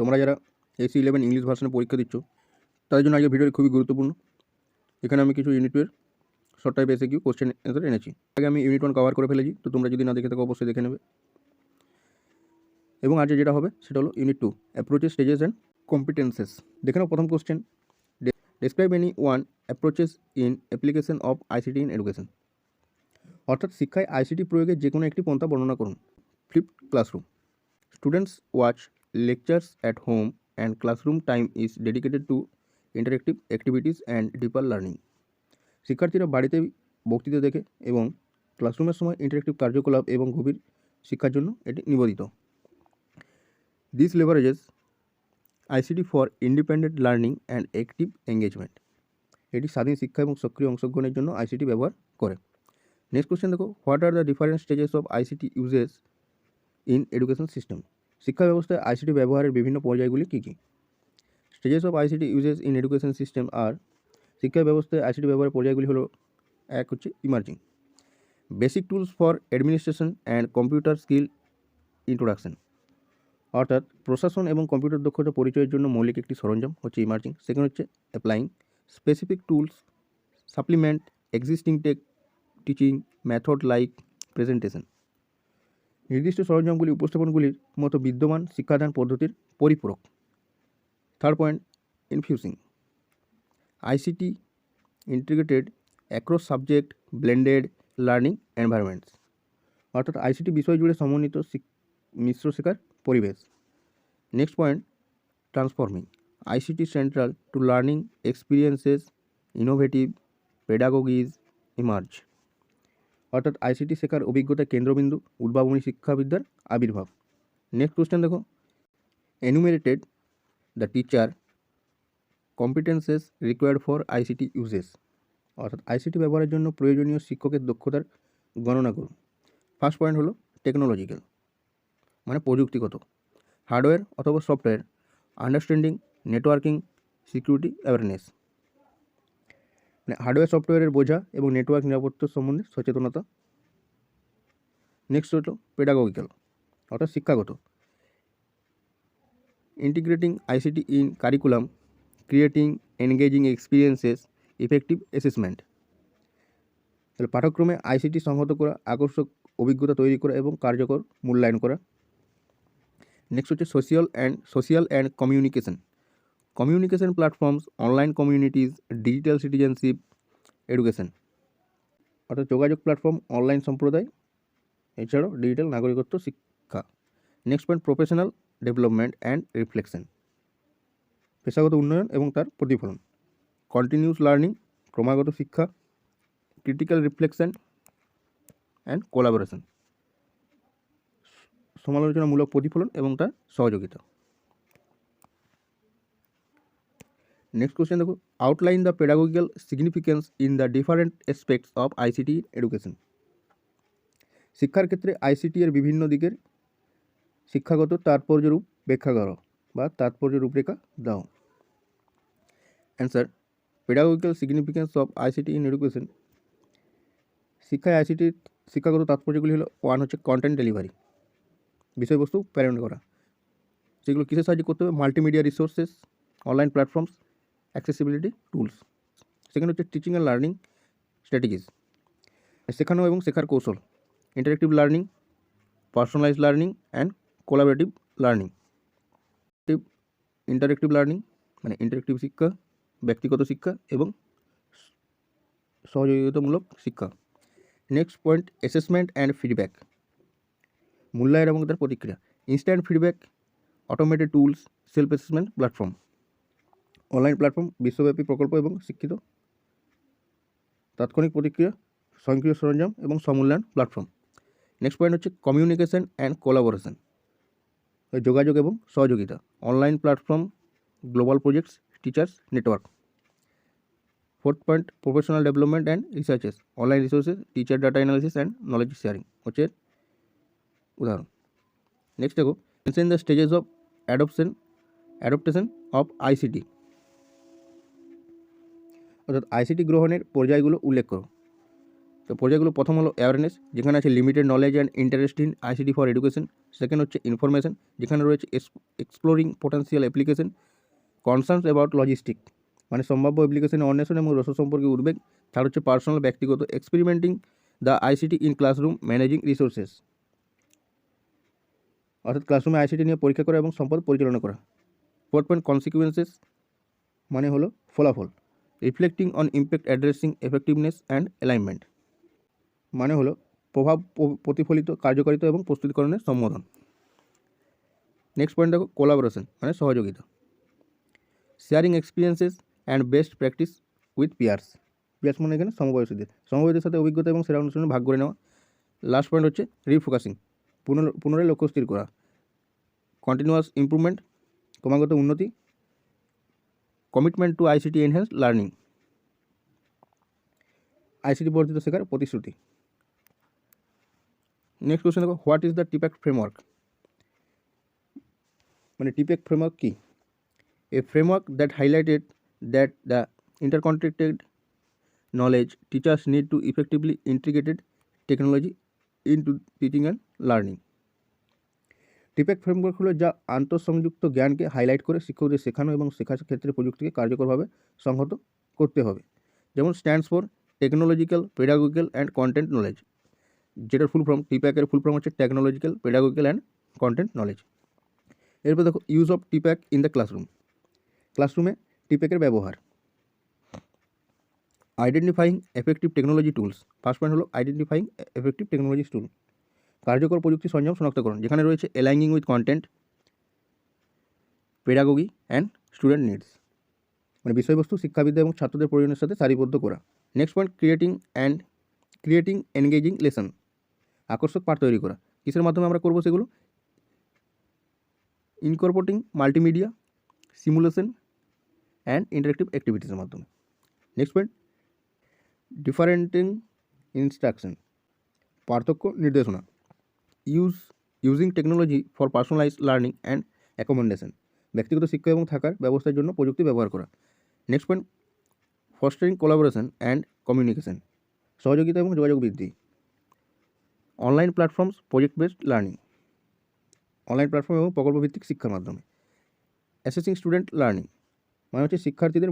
তোমরা যারা AC eleven English ভার্সনে পরীক্ষা দিচ্ছ, তাদের জন্য আজকে ভিডিওটি খুবই গুরুত্বপূর্ণ। এখানে আমি কিছু ইউনিট ইউনিটের শর্ট টাইপ এসে কিউ কোশ্চেন অ্যান্সার এনেছি। আগে আমি ইউনিট ওয়ান কভার করে ফেলেছি, তো তোমরা যদি না দেখে থাকো, অবশ্যই দেখে নেবে। এবং আজকে যেটা হবে, সেটা হলো unit two approaches stages and competences দেখে নাও প্রথম question describe any one approaches in application of ICT in education অর্থাৎ শিক্ষায় আইসিটি প্রয়োগের যে কোনো একটি পন্থা বর্ণনা করুন। Flip classroom students watch lectures at home and classroom time is dedicated to interactive activities and deeper learning শিক্ষার্থীরা বাড়িতে বক্তৃতা দেখে এবং ক্লাসরুমের সময় ইন্টারেক্টিভ কার্যকলাপ এবং গভীর শিক্ষার জন্য এটি নিবেদিত। This leverages ICT for independent learning and active engagement এটি স্বাধীন শিক্ষা এবং সক্রিয় অংশগ্রহণের জন্য আইসিটি ব্যবহার করে। নেক্সট কোশ্চেন দেখো what are the different stages of ICT uses in education system শিক্ষা ব্যবস্থায় আইসিটি ব্যবহারের বিভিন্ন পর্যায়গুলি কী কী? Stages of ICT uses in education system আর শিক্ষা ব্যবস্থায় আইসিটি ব্যবহারের পর্যায়গুলি হলো, এক হচ্ছে emerging basic tools for administration and computer skill introduction অর্থাৎ প্রশাসন এবং কম্পিউটার দক্ষতা পরিচয়ের জন্য মৌলিক একটি সরঞ্জাম হচ্ছে ইমার্জিং সেকেন্ড হচ্ছে applying specific tools supplement existing tech teaching method like presentation নির্দিষ্ট সরঞ্জামগুলি, উপস্থাপনগুলির মতো বিদ্যমান শিক্ষাদান পদ্ধতির পরিপূরক। Third point infusing ICT integrated across subject blended learning environments অর্থাৎ আইসিটি বিষয় জুড়ে সমন্বিত মিশ্র শেখার পরিবেশ। Next point transforming ICT central to learning experiences innovative pedagogies emerge অর্থাৎ আইসিটি শেখার অভিজ্ঞতা কেন্দ্রবিন্দু, উদ্ভাবনী শিক্ষাবিদ্যার আবির্ভাব। নেক্সট কোশ্চেন দেখো। Enumerated the teacher competences required for ICT uses অর্থাৎ আইসিটি ব্যবহারের জন্য প্রয়োজনীয় শিক্ষকের দক্ষতার গণনা করুন। ফার্স্ট পয়েন্ট হলো টেকনোলজিক্যাল মানে প্রযুক্তিগত। হার্ডওয়্যার অথবা software understanding networking security awareness hardware সফটওয়্যারের বোঝা এবং নেটওয়ার্ক নিরাপত্তার সম্বন্ধে সচেতনতা। নেক্সট হলো পেডাগোগিক্যাল অর্থাৎ শিক্ষাগত। Integrating ICT in curriculum creating engaging experiences effective assessment তাহলে পাঠ্যক্রমে আইসিটি সংহত করা, আকর্ষক অভিজ্ঞতা তৈরি করা এবং কার্যকর মূল্যায়ন করা। নেক্সট হচ্ছে social and social and communication communication platforms online communities digital citizenship education অর্থাৎ যোগাযোগ প্ল্যাটফর্ম অনলাইন সম্প্রদায়, এছাড়াও ডিজিটাল নাগরিকত্ব, শিক্ষা। Next point professional development and reflection পেশাগত উন্নয়ন এবং তার প্রতিফলন। কন্টিনিউস লার্নিং ক্রমাগত শিক্ষা ক্রিটিক্যাল রিফ্লেকশন অ্যান্ড কোলাবোরেশন সমালোচনামূলক প্রতিফলন এবং তার সহযোগিতা। নেক্সট কোশ্চেন দেখো outline the pedagogical significance in the different aspects of ICT education শিক্ষার ক্ষেত্রে আইসিটি এর বিভিন্ন দিকের শিক্ষাগত তাৎপর্যরূপ ব্যাখ্যা করো বা তাৎপর্য রূপরেখা দাও। Answer pedagogical significance of ICT in education শিক্ষায় আইসিটির শিক্ষাগত তাৎপর্যগুলি হলো ওয়ান হচ্ছে কন্টেন্ট ডেলিভারি বিষয়বস্তু প্রেরণ করা। সেগুলো কিসের সাহায্যে করতে হবে? Multimedia resources online platforms accessibility tools second হচ্ছে টিচিং অ্যান্ড লার্নিং স্ট্র্যাটেজিস শেখানো এবং শেখার কৌশল। Interactive learning personalise learning and collaborative learning interactive learning মানে ইন্টারেক্টিভ শিক্ষা, ব্যক্তিগত শিক্ষা এবং সহযোগিতামূলক শিক্ষা। Next point assessment and feedback মূল্যায়ন এবং তার প্রতিক্রিয়া। Instant feedback automated tools self assessment platform online platform বিশ্বব্যাপী প্রকল্প এবং শিক্ষিত তাৎক্ষণিক প্রতিক্রিয়া, স্বয়ংক্রিয় সরঞ্জাম এবং সমূল্যায়ন প্ল্যাটফর্ম নেক্সট পয়েন্ট হচ্ছে কমিউনিকেশন অ্যান্ড কোলাবোরেশন যোগাযোগ এবং সহযোগিতা। Online platform global projects teachers network fourth point professional development and researches online resources teacher data analysis and knowledge sharing হচ্ছে উদাহরণ। নেক্সট দেখো mention the stages of adoption adaptation of ICT অর্থাৎ ICT গ্রহণের পর্যায়গুলো উল্লেখ করো। তো পর্যায়গুলো প্রথম হলো অ্যাওয়ারনেস যেখানে আছে limited knowledge and interest in ICT for education second হচ্ছে ইনফরমেশন যেখানে রয়েছে exploring potential application concerns about logistic মানে সম্ভাব্য অ্যাপ্লিকেশনের অন্বেষণ এবং রসদ সম্পর্কে উদ্বেগ। থার্ড হচ্ছে পার্সোনাল ব্যক্তিগত experimenting the ICT in classroom managing resources অর্থাৎ ক্লাসরুমে আইসিটি নিয়ে পরীক্ষা করা এবং সম্পদ পরিচালনা করা। ফোর্থ পয়েন্ট কনসিকুয়েন্সেস মানে হলো ফলাফল। Reflecting on impact addressing effectiveness and alignment মানে হলো প্রভাব প্রতিফলিত, কার্যকারিতা এবং প্রস্তুতিকরণের সম্বোধন। নেক্সট পয়েন্ট দেখো কোলাবোরেশন মানে সহযোগিতা। Sharing experiences and best practice with peers peers মানে এখানে সমবয়সীদের। সমবয়সীদের সাথে অভিজ্ঞতা এবং সেরা অনুষ্ঠানে ভাগ করে নেওয়া। লাস্ট পয়েন্ট হচ্ছে রিফোকাসিং পুনর, পুনরায় লক্ষ্য স্থির করা। কন্টিনিউয়াস ইমপ্রুভমেন্ট ক্রমাগত উন্নতি commitment to ICT enhance learning. ICT বর্ধিত শেখার প্রতিশ্রুতি। নেক্সট কোয়েশন দেখো, what is the TPACK framework? মানে TPACK framework key? A framework that highlighted that the intercontracted knowledge teachers need to effectively integrated technology in to teaching and learning. TPACK framework হলো যা আন্তঃসংযুক্ত জ্ঞানকে highlight করে শিক্ষকদের শেখানো এবং শেখার ক্ষেত্রে প্রযুক্তিকে কার্যকরভাবে সংহত করতে হবে। যেমন stands for technological pedagogical and content knowledge যেটার ফুল ফর্ম টিপ্যাকের ফুল ফর্ম হচ্ছে technological pedagogical and content knowledge এরপর দেখো use of TPACK in the classroom ক্লাসরুমে টিপ্যাকের ব্যবহার। Identifying effective technology tools first point হলো আইডেন্টিফাইং এফেক্টিভ টেকনোলজি টুল কার্যকর প্রযুক্তি সরঞ্জাম শনাক্তকরণ, যেখানে রয়েছে aligning with content pedagogy and student needs মানে বিষয়বস্তু শিক্ষাবিদ্যা এবং ছাত্রদের প্রয়োজনের সাথে সারিবদ্ধ করা। Next point creating and creating engaging lesson আকর্ষক পাঠ তৈরি করা। কিসের মাধ্যমে আমরা করব সেগুলো? Incorporating multimedia simulation and interactive অ্যাক্টিভিটিসের মাধ্যমে। নেক্সট পয়েন্ট ডিফারেন্টিং ইনস্ট্রাকশন পার্থক্য নির্দেশনা। Use using technology for personalise learning and accommodation ব্যক্তিগত শিক্ষা এবং থাকার ব্যবস্থার জন্য প্রযুক্তি ব্যবহার করা। Next point fostering collaboration and communication সহযোগিতা এবং যোগাযোগ বৃদ্ধি। Online platforms project based learning online platform এবং প্রকল্পভিত্তিক শিক্ষার মাধ্যমে। অ্যাসেসিং স্টুডেন্ট লার্নিং মানে হচ্ছে শিক্ষার্থীদের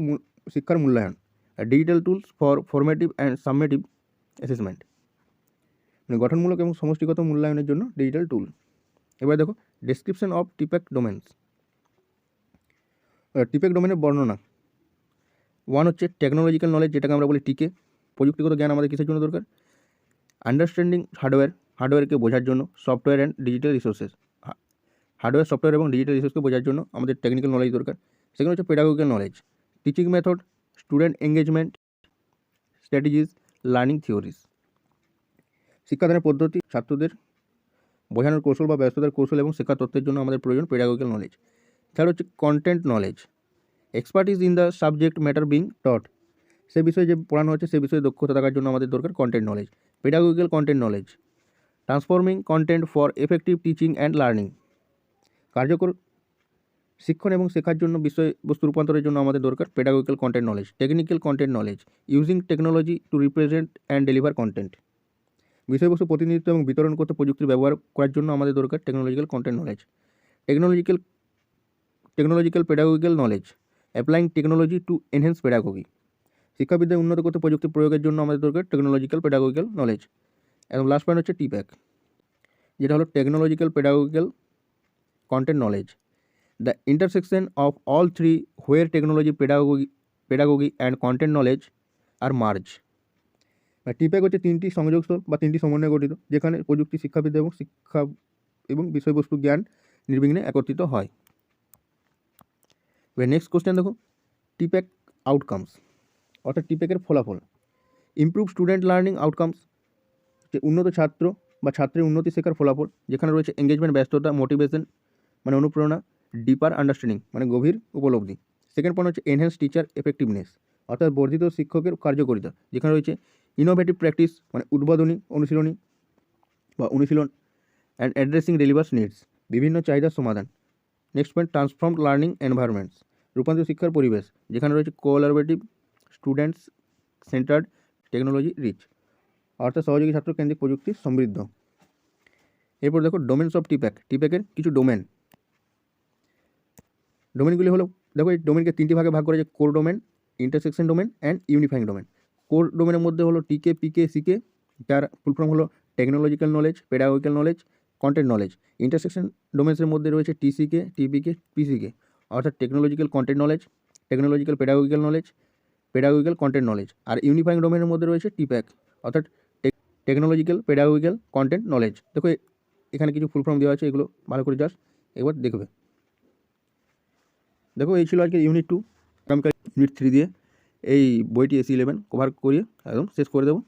শিক্ষার মূল্যায়ন। Digital tools for formative and summative assessment মানে গঠনমূলক এবং সমষ্টিগত মূল্যায়নের জন্য ডিজিটাল টুল এবার দেখো description of TPACK domains TPACK ডোমেনের বর্ণনা। ওয়ান হচ্ছে টেকনোলজিক্যাল নলেজ যেটাকে আমরা বলি টিকে প্রযুক্তিগত জ্ঞান আমাদের কিসের জন্য দরকার? আন্ডারস্ট্যান্ডিং হার্ডওয়্যার হার্ডওয়্যারকে বোঝার জন্য software and digital resources hardware software এবং ডিজিটাল রিসোর্সকে বোঝার জন্য আমাদের টেকনিক্যাল নলেজ দরকার। সেখানে হচ্ছে pedagogical knowledge teaching method student engagement strategies learning theories শিক্ষাদানের পদ্ধতি, ছাত্রদের বোঝানোর কৌশল বা ব্যস্ততার কৌশল এবং শেখার তথ্যের জন্য আমাদের প্রয়োজন পেডাগোগিক্যাল নলেজ তাহলে হচ্ছে content knowledge expertise in the subject matter being taught সে বিষয়ে যে পড়ানো হচ্ছে, সে বিষয়ে দক্ষতা থাকার জন্য আমাদের দরকার content knowledge pedagogical content knowledge transforming content for effective teaching and learning কার্যকর শিক্ষণ এবং শেখার জন্য বিষয়বস্তু রূপান্তরের জন্য আমাদের দরকার pedagogical content knowledge technical content knowledge using technology to represent and deliver content বিষয়বস্তু প্রতিনিধিত্ব এবং বিতরণ করতে প্রযুক্তির ব্যবহার করার জন্য আমাদের দরকার technological content knowledge technological technological pedagogical knowledge applying technology to enhance pedagogy শিক্ষাবিদ্যায় উন্নত করতে প্রযুক্তি প্রয়োগের জন্য আমাদের দরকার টেকনোলজিক্যাল পেডাগোগিক্যাল নলেজ এবং লাস্ট পয়েন্ট হচ্ছে টিপ্যাক যেটা হলো technological pedagogical content knowledge the intersection of all three where technology pedagogy pedagogy and content knowledge R merged. TPACK হচ্ছে তিনটি সংযোগস্থল বা তিনটি সমন্বয়ে গঠিত, যেখানে প্রযুক্তি, শিক্ষাবিদ এবং শিক্ষা এবং বিষয়বস্তু জ্ঞান নির্বিঘ্নে একত্রিত হয়। এবার নেক্সট কোশ্চেন দেখো টিপ্যাক আউটকামস অর্থাৎ টিপ্যাকের ফলাফল। ইমপ্রুভ স্টুডেন্ট লার্নিং আউটকামস যে উন্নত ছাত্র বা ছাত্রের উন্নতি শেখার ফলাফল, যেখানে রয়েছে এঙ্গেজমেন্ট ব্যস্ততা মোটিভেশন মানে অনুপ্রেরণা ডিপার আন্ডারস্ট্যান্ডিং মানে গভীর উপলব্ধি। সেকেন্ড পয়েন্ট হচ্ছে এনহ্যান্স টিচার এফেক্টিভনেস অর্থাৎ বর্ধিত শিক্ষকের কার্যকারিতা, যেখানে রয়েছে ইনোভেটিভ প্র্যাকটিস মানে উদ্বোধনী, অনুশীলনী বা অনুশীলন অ্যান্ড অ্যাড্রেসিং ডেলিভার্স নিডস বিভিন্ন চাহিদার সমাধান। Next point transform learning environments রূপান্তর শিক্ষার পরিবেশ, যেখানে রয়েছে collaborative students centered technology rich অর্থাৎ সহযোগী ছাত্র কেন্দ্রিক প্রযুক্তি সমৃদ্ধ। এরপর দেখো ডোমেন্স অফ টিপ্যাক টিপ্যাকের কিছু ডোমেন ডোমেনগুলি হলো, দেখো এই ডোমেনকে তিনটি ভাগে ভাগ করা যায় core domain intersection domain and unifying domain core ডোমেনের মধ্যে হলো টিকে পিকে সিকে যার ফুল ফর্ম হলো technological knowledge pedagogical knowledge content knowledge intersection ডোমেন্সের মধ্যে রয়েছে টিসিকে টিপিকে পিসিকে অর্থাৎ technological content knowledge technological pedagogical knowledge pedagogical content knowledge আর unifying ডোমেনের মধ্যে রয়েছে টিপ্যাক অর্থাৎ টেকনোলজিক্যাল পেডাগোগিক্যাল কন্টেন্ট নলেজ দেখো, এখানে কিছু ফুল ফর্ম দেওয়া আছে, এগুলো ভালো করে যাস একবার দেখবে। দেখো, এই ছিল আজকে ইউনিট টু আগামীকাল ইউনিট থ্রি দিয়ে। এই বইটি এসি ইলেভেন কভার করিয়ে একদম শেষ করে দেবো।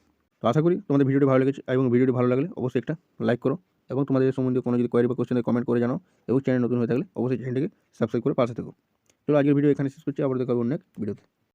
তো আশা করি তোমাদের ভিডিওটি ভালো লেগেছে এবং ভিডিওটি ভালো লাগলে অবশ্যই একটা লাইক করো এবং তোমাদের সম্বন্ধে কোনো যদি কোয়ারি বা কোশ্চেনে কমেন্ট করে জানাও এবং চ্যানেল নতুন হয়ে থাকলে অবশ্যই চ্যানেলটিকে সাবস্ক্রাইব করে পাশে থেকো। চলো আজকের ভিডিও এখানে শেষ করছি, আবার দেখা হবে অন্য এক ভিডিওতে